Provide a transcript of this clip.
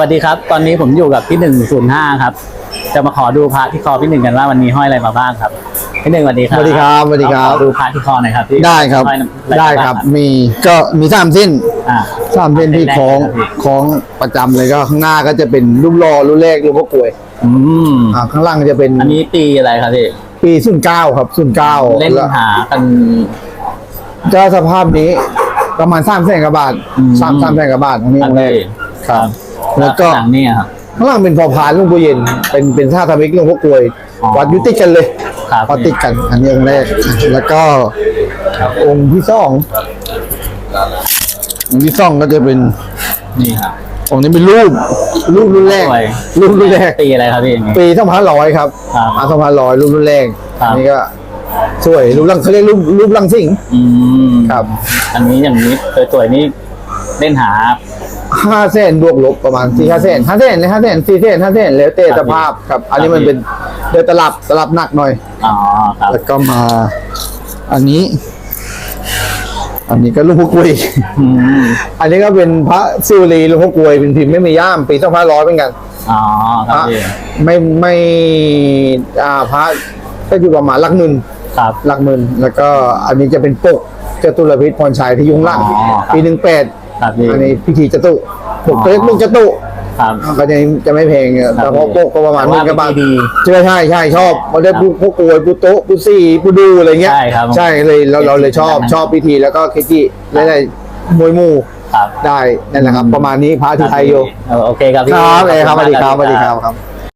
วัสดีครับ ตอนนี้ผมอยู่กับพี่หนึ่งศูนย์ห้าครับ จะมาขอดูพระที่คอพี่หนึ่งกันว่าวันนี้ห้อยอะไรมาบ้างครับ พี่หนึ่งสวัสดีครับสวัสดีครับสวัสดีครับ ขอดูพระที่คอหน่อยครับพี่ได้ครับ ห้อยอะได้มาางครับ มีก็มีสามเส้นอ่า สามเส้นที่คล้องได้ครับพี่ คล้องประจำเลยก็ข้างหน้าก็จะเป็นรูปรอรูปแรกรูปพ่อกลวยอืมอ่าข้างล่างจะเป็นอันนี้ปีอะไรครับพี่ปีศูนย์เก้าครับศูนย์เก้าเล่นหากัน ก็สภาพนี้ประมาณสามแสนกว่าบาทอืมสามสามแสนกว่าบาทอันนี้องค์แรกครับ แล้แล้ววก็ก็หลังเนี่ยครับข้างล่างเป็นพอพานหลุงปู่เย็น เป็นเป็นท่าทมิกหลุงพ่อกลวยอ๋อวัดอยุติดกันเลยครับวัดติดกัน อันนี้องค์แรก แล้วก็องค์ที่สององค์ที่สองก็จะเป็นนี่ครับองค์นี้เป็นรูปรูปรุ่นแรกสวยรูปรุ่นแรกปีอะไรครับพี่อย่างนี้ปีสองพันร้อยครับครับมาสองพันร้อยรูปรุ่นแรกครับอันนี้ก็สวยรูปลังเขาเรียกรูปรูปลังสิงห์อืมครับ อันนี้อย่างนี้สวยๆนี่เล่นหา ห้าเส้นบวกลบประมาณสี่ห้าเส้นห้าเส้นเลยห้าเส้นสี่เส้นห้าเส้นแล้วแต่ครัสบภาพครับ อันนี้มันเป็นเดือตลับตลับหนักหน่อยอ๋อครับแล้วก็มา อันนี้ อันนี้ก็ลูกพวกกล้วยอืมอันนี้ก็เป็นพระสุรีหลวงพ่อกลวยเป็นพิมพ์ไม่มีย่ามปีสองพันร้อยเหมือนกันอ๋อคพรับระพี่ไม่ไม่อ่าพระก็อยู่ประมาณหลักหมื่นครับหลักหมื่นแล้วก็อันนี้จะเป็นปกจตุรพิษพรชัยที่อยุ่ข้างหล่างอ๋อครับปีหนึ่งแปด ครับพี่อันนี้พิธีจตุปกเล็กปกจตุครับ ก็จะจะไม่แพงอะครับแต่พอปกก็ประมาณหแต่มื่ว่านกว่าบาทดีใช่ใช่ใช่ชอบมาได้ครับผู้ผู้กวยผู้โต๊ะผู้ซี่ผู้ดูอะไรเงี้ยใช่ครับใช่เลยเราเราเลยชอบครับชอบพิธีแล้วก็เคจิและได้มวยหมู่ครับ ได้นั่นแหละครับ ประมาณนี้พระที่ไทยโยเออโอเคครับพี่ ครับเอขครับอสณวัสดีครับสมากวัสดีครับครับ